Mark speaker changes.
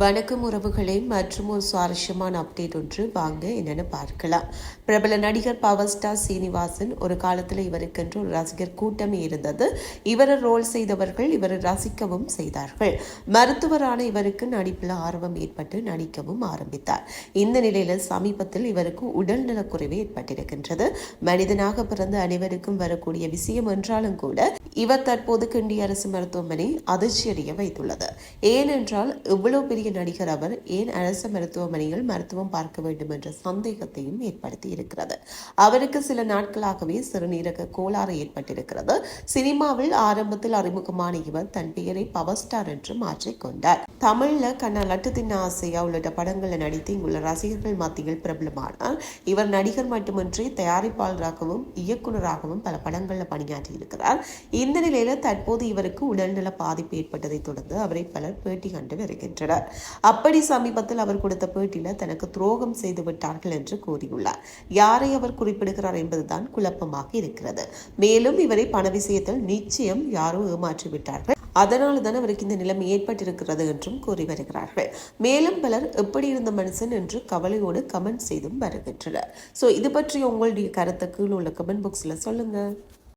Speaker 1: வணக்கம் உறவுகளே மற்றும் ஒரு சுவாரஸ்யமான அப்டேட் ஒன்று வாங்க என்னென்னு பார்க்கலாம். பிரபல நடிகர் பவர் ஸ்டார் சீனிவாசன் ஒரு காலத்தில் இவருக்கென்று ஒரு ரசிகர் கூட்டமே இருந்தது. இவரை ரோல் செய்தவர்கள் இவரை ரசிக்கவும் செய்தார்கள். மருத்துவரான இவருக்கு நடிப்பில் ஆர்வம் ஏற்பட்டு நடிக்கவும் ஆரம்பித்தார். இந்த நிலையில் சமீபத்தில் இவருக்கு உடல்நலக்குறைவு ஏற்பட்டிருக்கின்றது. மனிதனாக பிறந்த அனைவருக்கும் வரக்கூடிய விஷயம் என்றாலும் கூட இவர் தற்போது கிண்டி அரசு மருத்துவமனை அதிர்ச்சியடைய வைத்துள்ளது. ஏனென்றால் இவ்வளவு பெரிய நடிகர் அவர் ஏன் அரசு மருத்துவமனையில் மருத்துவம் பார்க்க வேண்டும் என்ற சந்தேகத்தையும் ஏற்படுத்தி இருக்கிறது. அவருக்கு சில நாட்களாகவே சிறுநீரக கோளாறு ஏற்பட்டிருக்கிறது. சினிமாவில் ஆரம்பத்தில் அறிமுகமான இவர் தன் பெயரை பவர் ஸ்டார் என்று மாற்றிக்கொண்டார் தமிழ்ல கண்ணா லட்டு தின்ன ஆசையா உள்ளிட்ட படங்களில் நடித்து இங்குள்ள ரசிகர்கள் மத்தியில் பிரபலமானார் இவர் நடிகர் மட்டுமின்றி தயாரிப்பாளராகவும் இயக்குநராகவும் பல படங்களில் பணியாற்றி இருக்கிறார். இந்த நிலையில தற்போது இவருக்கு உடல்நல பாதிப்பு ஏற்பட்டதை தொடர்ந்து அவரை பலர் பேட்டி கண்டு வருகின்றனர். அப்படி சமீபத்தில் அவர் கொடுத்த பேட்டியில தனக்கு துரோகம் செய்து விட்டார்கள் என்று கூறியுள்ளார். யாரை அவர் குறிப்பிடுகிறார் என்பதுதான் குழப்பமாக இருக்கிறது. மேலும் இவரை பண விஷயத்தில் நிச்சயம் யாரோ ஏமாற்றி விட்டார்கள். அதனால தான் அவருக்கு இந்த நிலைமை ஏற்பட்டிருக்கிறது என்றும் கூறி வருகிறார்கள். மேலும் பலர் எப்படி இருந்த மனுஷன் என்று கவலையோடு கமெண்ட் செய்தும் வருகின்றனர். ஸோ இது பற்றி உங்களுடைய கருத்தை கீழே உள்ள கமெண்ட் பாக்ஸில் சொல்லுங்கள்